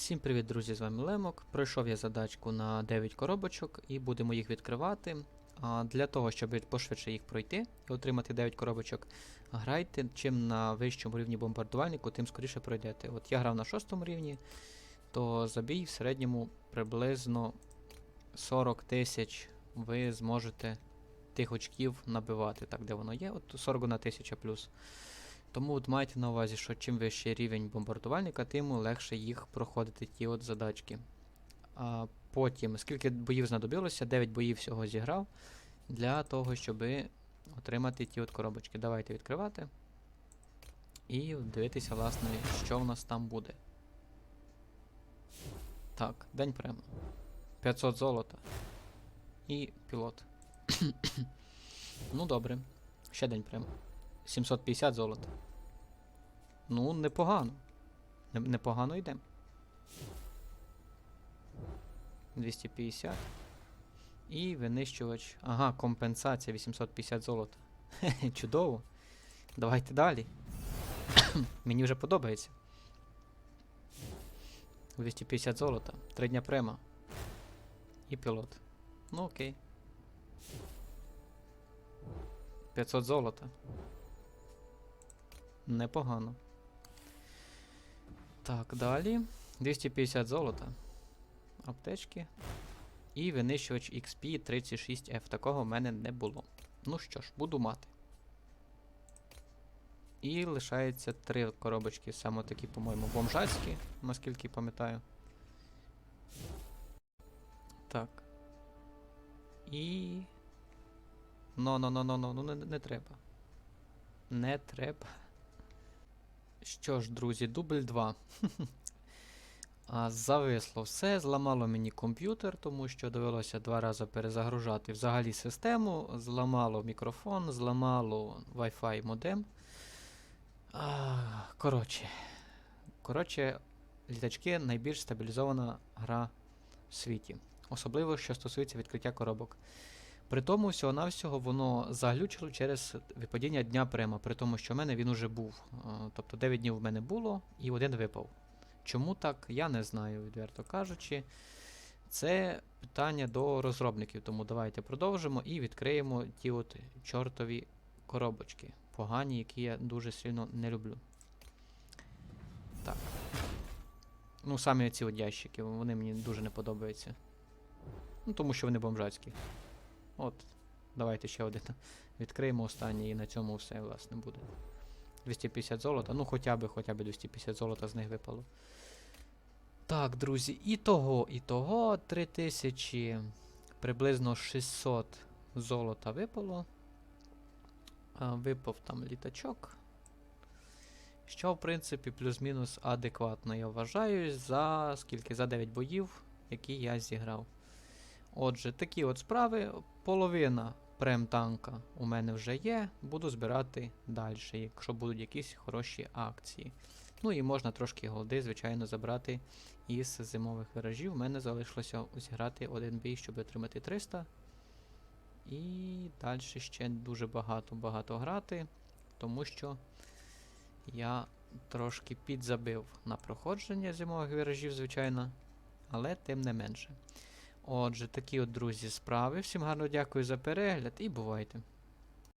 Всім привіт, друзі! З вами Лемок. Пройшов я задачку на 9 коробочок і будемо їх відкривати. А для того, щоб пошвидше їх пройти і отримати 9 коробочок, грайте чим на вищому рівні бомбардувальнику, тим скоріше пройдете. От я грав на 6 рівні, то забій в середньому приблизно 40 тисяч ви зможете тих очків набивати, так де воно є, от 40 на 1000 плюс. Тому от майте на увазі, що чим вищий рівень бомбардувальника, тим легше їх проходити ті от задачки. А потім, скільки боїв знадобилося, 9 боїв всього зіграв для того, щоб отримати ті от коробочки. Давайте відкривати. І дивитися, власне, що в нас там буде. Так, день прямо. 500 золота. І пілот. ну добре. Ще день прямо. 750 золота. Ну, непогано. Непогано йдемо. 250. І винищувач. Ага, компенсація 850 золота. Чудово. Давайте далі. Мені вже подобається. 250 золота. Три дня према. І пілот. Ну окей. 500 золота. Непогано. Так, далі. 250 золота. Аптечки. І винищувач XP 36F. Такого в мене не було. Ну що ж, буду мати. І лишається три коробочки, саме такі, по-моєму, бомжацькі, наскільки пам'ятаю. Так. І. Ну, ну, ну, ну, ну, ну, не, не треба. Не треба. Що ж, друзі, дубль 2. а, зависло все, зламало мені комп'ютер, тому що довелося два рази перезагружати взагалі систему, зламало мікрофон, зламало Wi-Fi модем. А, коротше. Коротше, літачки найбільш стабілізована гра в світі. Особливо, що стосується відкриття коробок. При тому всього-навсього воно заглючило через випадіння дня према, при тому, що в мене він уже був. Е, Тобто 9 днів в мене було і один випав. Чому так, я не знаю, відверто кажучи. Це питання до розробників, тому давайте продовжимо і відкриємо ті от чортові коробочки. Погані, які я дуже сильно не люблю. Так. Ну, саме ці от ящики, вони мені дуже не подобаються. Ну, тому що вони бомжацькі. От, давайте ще один відкриємо останній і на цьому все, власне, буде. 250 золота. Ну, хоча б, хоча б 250 золота з них випало. Так, друзі, і того, і того 3000, приблизно 600 золота випало. А, випав там літачок. Що, в принципі, плюс-мінус адекватно, я вважаю, за скільки? За 9 боїв, які я зіграв. Отже, такі от справи. Половина прем-танка у мене вже є. Буду збирати далі, якщо будуть якісь хороші акції. Ну і можна трошки голди, звичайно, забрати із зимових виражів. У мене залишилося зіграти один бій, щоб отримати 300. І далі ще дуже багато-багато грати, тому що я трошки підзабив на проходження зимових виражів, звичайно, але тим не менше. Отже, такі от, друзі, справи. Всім гарно дякую за перегляд і бувайте!